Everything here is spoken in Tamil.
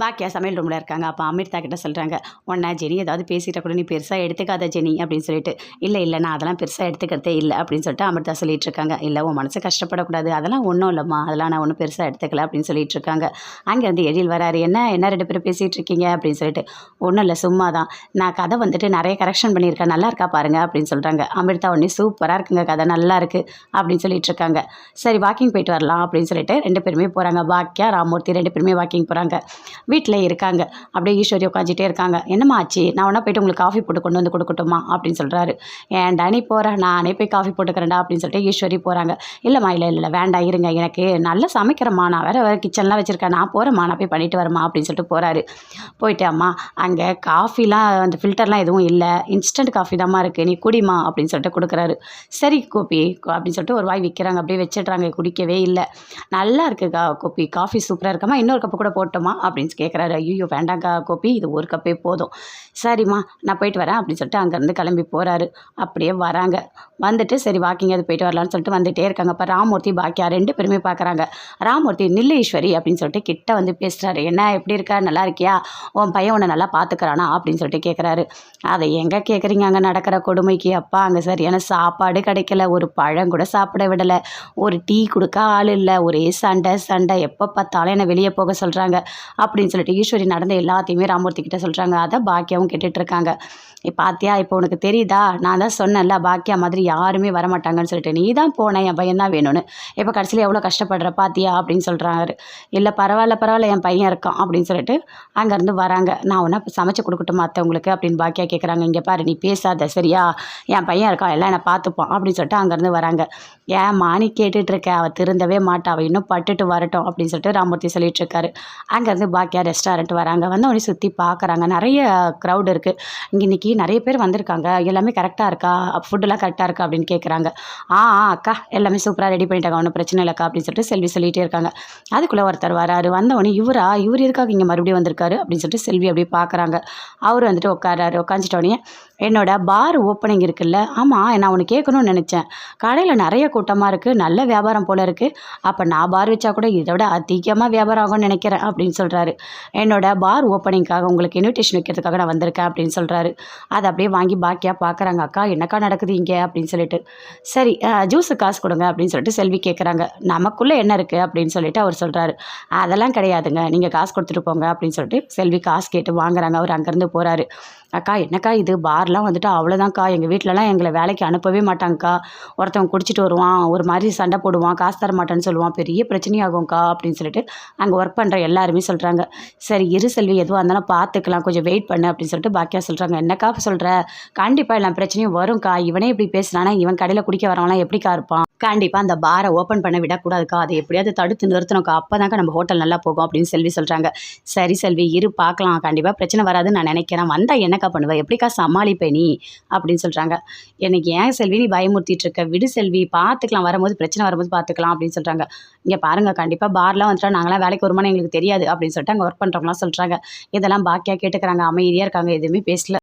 பாக்கியா சமையல் ரூமில் இருக்காங்க. அப்போ அமிர்தா கிட்ட சொல்கிறாங்க உன்னை ஜெனி ஏதாவது பேசிட்ட கூட நீ பெருசாக எடுத்துக்காத ஜெனி அப்படின்னு சொல்லிட்டு. இல்லை இல்லை நான் அதெல்லாம் பெருசாக எடுத்துக்கிறதே இல்லை அப்படின்னு சொல்லிட்டு அமிர்தா சொல்லிட்டு இருக்காங்க. இல்லை உன் மனசு கஷ்டப்படக்கூடாது. அதெல்லாம் ஒன்றும் இல்லைம்மா. அதெல்லாம் நான் ஒன்றும் பெருசாக எடுத்துக்கல அப்படின்னு சொல்லிட்டு இருக்காங்க. அங்கே வந்து எழில் வராரு என்ன என்ன ரெண்டு பேரும் பேசிகிட்டு இருக்கீங்க? அப்படின்னு சொல்லிட்டு. ஒன்றும் இல்லை சும்மா தான் நான் கதை வந்துட்டு நிறைய கரெக்ஷன் பண்ணியிருக்கேன். நல்லா இருக்கா பாருங்க அப்படின்னு சொல்கிறாங்க அமிர்தா உடனே சூப்பராக இருக்குங்க கதை நல்லா இருக்குது அப்படின்னு சொல்லிட்டு இருக்காங்க. சரி வாக்கிங் போயிட்டு வரலாம் அப்படின்னு சொல்லிட்டு ரெண்டு பேருமே போகிறாங்க பாக்கியா ராமூர்த்தி ரெண்டு பேருமே வாக்கிங் போகிறாங்க வீட்டில் இருக்காங்க. அப்படியே ஈஸ்வரி உட்காந்துட்டே இருக்காங்க. என்னம்மா ஆச்சு? நான் ஒன்றா போயிட்டு உங்களுக்கு காஃபி போட்டு கொண்டு வந்து கொடுக்கட்டுமா? அப்படின்னு சொல்கிறாரு ஏன்டா நீ போகிறேன் நானே போய் காஃபி போட்டுக்கிறேன்டா அப்படின்னு சொல்லிட்டு ஈஸ்வரி போகிறாங்க இல்லைம்மா இல்லை இல்லை வேண்டாம் இருங்க. எனக்கு நல்லா சமைக்கிறேம்மா. நான் வேறு வேறு கிச்சன்லாம் வச்சுருக்கேன். நான் போகிறேம்மா நான் போய் பண்ணிட்டு வரேம்மா அப்படின்னு சொல்லிட்டு போகிறாரு போயிட்டு அம்மா அங்கே காஃபிலாம் அந்த ஃபில்டர்லாம் எதுவும் இல்லை. இன்ஸ்டன்ட் காஃபி தாம்மா இருக்குது நீ குடிமா அப்படின்னு சொல்லிட்டு கொடுக்குறாரு. சரி கோபி அப்படின்னு சொல்லிட்டு ஒரு வாய் விற்கிறாங்க அப்படியே வச்சிடுறாங்க. குடிக்கவே இல்லை. நல்லா இருக்குது கா கோபி. காஃபி சூப்பராக இருக்கம்மா. இன்னொரு கப்பு கூட போட்டோமா? அப்படின்னு கேட்குறாரு ஐயோ வேண்டாங்க்கா கோபி இது ஒரு கப்பே போதும். சரிம்மா நான் போயிட்டு வரேன் அப்படின்னு சொல்லிட்டு அங்கேருந்து கிளம்பி போகிறாரு அப்படியே வராங்க. வந்துட்டு சரி வாக்கிங் அது போயிட்டு வரலான்னு சொல்லிட்டு வந்துட்டே இருக்காங்க. அப்போ ராமூர்த்தி பாக்கியா ரெண்டு பேருமே பார்க்குறாங்க ராமூர்த்தி நில்லு ஈஸ்வரி அப்படின்னு சொல்லிட்டு கிட்ட வந்து பேசுகிறாரு என்ன எப்படி இருக்கா? நல்லா இருக்கியா? உன் பையன் உன்னை நல்லா பார்த்துக்கிறானா அப்படின்னு சொல்லிட்டு கேட்குறாரு அதை எங்கே கேட்குறீங்க அங்கே நடக்கிற கொடுமைக்கு அப்பா அங்கே சரியான சாப்பாடு கிடைக்கல. ஒரு பழம் கூட சாப்பிட விடலை. ஒரு டீ கொடுக்க ஆள் இல்லை. ஒரே சண்டை சண்டை. எப்போ பார்த்தாலும் என்னை வெளியே போக சொல்கிறாங்க அப்படின்னு சொல்லிட்டு ஈஸ்வரி நடந்த எல்லாத்தையுமே ராமூர்த்தி கிட்ட சொல்கிறாங்க அதை பாக்கியாவும் கேட்டுட்ருக்காங்க நீ இப்போ பாத்தியா இப்போ உனக்கு தெரியுதா? நான் தான் சொன்னேன்ல பாக்கியா மாதிரி யாருமே வரமாட்டாங்கன்னு சொல்லிட்டு. நீ தான் போன என் பையன் தான் வேணும்னு. இப்போ கடைசியில் எவ்வளோ கஷ்டப்படுற பாத்தியா அப்படின்னு சொல்கிறாரு இல்லை பரவாயில்ல பரவாயில்ல என் பையன் இருக்கான் அப்படின்னு சொல்லிட்டு அங்கேருந்து வராங்க. நான் ஒன்றா சமைச்சு கொடுக்கட்டும் மற்றவங்களுக்கு அப்படின்னு பாக்கியா கேட்குறாங்க இங்கே பாரு நீ பேசாத சரியா? என் பையன் இருக்கான் எல்லாம் என்னை பார்த்துப்பான் அப்படின்னு சொல்லிட்டு அங்கேருந்து வராங்க. ஏன் நீ கேட்டுட்ருக்க? அவள் திருந்தவே மாட்டா அவள் இன்னும் பட்டுட்டு வரட்டும் அப்படின்னு சொல்லிட்டு ராமூர்த்தி சொல்லிட்டு இருக்காரு அங்கேருந்து பாக்கியா ரெஸ்டாரண்ட் வராங்க. வந்து உடனே சுற்றி பார்க்குறாங்க நிறைய க்ரௌட் இருக்குது இங்கே இன்னைக்கு நிறைய பேர் வந்திருக்காங்க. எல்லாமே கரெக்டாக இருக்கா? ஃபுட்டெல்லாம் கரெக்டாக இருக்கா? அப்படின்னு கேட்குறாங்க ஆ ஆ அக்கா எல்லாமே சூப்பராக ரெடி பண்ணிட்டாங்க. ஒன்றும் பிரச்சனை இல்லைக்கா அப்படின்னு சொல்லிட்டு செல்வி சொல்லிகிட்டே இருக்காங்க. அதுக்குள்ளே ஒருத்தர் வராரு. வந்தவொடனே இவரா இவர் எதுக்காக இங்கே மறுபடியும் வந்திருக்காரு? அப்படின்னு சொல்லிட்டு செல்வி அப்படியே பார்க்குறாங்க அவர் வந்துட்டு உட்காராரு உட்காந்துட்டோடனே என்னோட பார் ஓப்பனிங் இருக்குல்ல ஆமாம் நான் ஒன்று கேட்கணும்னு நினச்சேன். கடையில் நிறைய கூட்டமாக இருக்குது நல்ல வியாபாரம் போல் இருக்குது அப்போ நான் பார் வச்சா கூட இதை விட அதிகமாக வியாபாரம் ஆகும்னு நினைக்கிறேன் அப்படின்னு சொல்கிறாரு என்னோட பார் ஓப்பனிங்காக உங்களுக்கு இன்விடேஷன் வைக்கிறதுக்காக நான் வந்திருக்கேன் அப்படின்னு சொல்கிறாரு அதை அப்படியே வாங்கி பாக்கியாக பார்க்குறாங்க அக்கா என்னக்கா நடக்குது இங்கே? அப்படின்னு சொல்லிட்டு. சரி ஜூஸு காசு கொடுங்க அப்படின்னு சொல்லிட்டு செல்வி கேட்குறாங்க நமக்குள்ளே என்ன இருக்குது அப்படின்னு சொல்லிட்டு அவர் சொல்கிறாரு அதெல்லாம் கிடையாதுங்க நீங்கள் காசு கொடுத்துட்டு போங்க அப்படின்னு சொல்லிட்டு செல்வி காசு கேட்டு வாங்குறாங்க. அவர் அங்கேருந்து போகிறாரு அக்கா என்னக்கா இது? பார்லாம் வந்துட்டு அவ்வளோதான்க்கா எங்கள் வீட்டிலலாம் எங்களை வேலைக்கு அனுப்பவே மாட்டாங்கக்கா. ஒருத்தவங்க குடிச்சிட்டு வருவான் ஒரு மாதிரி சண்டை போடுவான் காசு தர மாட்டேன்னு சொல்லுவான். பெரிய பிரச்சனையாகும்க்கா அப்படின்னு சொல்லிட்டு அங்கே ஒர்க் பண்ணுற எல்லாருமே சொல்கிறாங்க சரி இரு செல்வி எதுவாக இருந்தாலும் பார்த்துக்கலாம் கொஞ்சம் வெயிட் பண்ணு அப்படின்னு சொல்லிட்டு பாக்கியா சொல்கிறாங்க என்னக்கா சொல்கிற கண்டிப்பாக எல்லா பிரச்சனையும் வரும்க்கா. இவனே இப்படி பேசுனானா இவன் கடையில் குடிக்க வரவனா எப்படிக்கா இருப்பான்? கண்டிப்பாக அந்த பாரை ஓப்பன் பண்ண விடக்கூடாதுக்கா. அதை எப்படியாவது தடுத்து நிறுத்தணும்க்கா. அப்போ தாங்க நம்ம ஹோட்டல் நல்லா போகும் அப்படின்னு செல்வி சொல்கிறாங்க சரி செல்வி இரு பார்க்கலாம். கண்டிப்பாக பிரச்சனை வராதுன்னு நான் நினைக்கிறேன். வந்தால் என்னக்கா பண்ணுவேன் எப்படிக்கா சமாளிப்பே நீ? அப்படின்னு சொல்கிறாங்க எனக்கு ஏன் செல்வி நீ பயமுறுத்திட்டு இருக்க? விடு செல்வி பார்த்துக்கலாம். வரும்போது பிரச்சனை வரும்போது பார்த்துக்கலாம் அப்படின்னு சொல்கிறாங்க இங்கே பாருங்கள் கண்டிப்பாக பார்லாம் வந்துட்டா நாங்களாம் வேலைக்கு வருமானம் எங்களுக்கு தெரியாது அப்படின்னு சொல்லிட்டு அங்கே ஒர்க் பண்ணுறவங்களாம் சொல்கிறாங்க இதெல்லாம் பாக்கியாக கேட்டுக்கிறாங்க. அமைதியாக இருக்காங்க. எதுவுமே பேசல.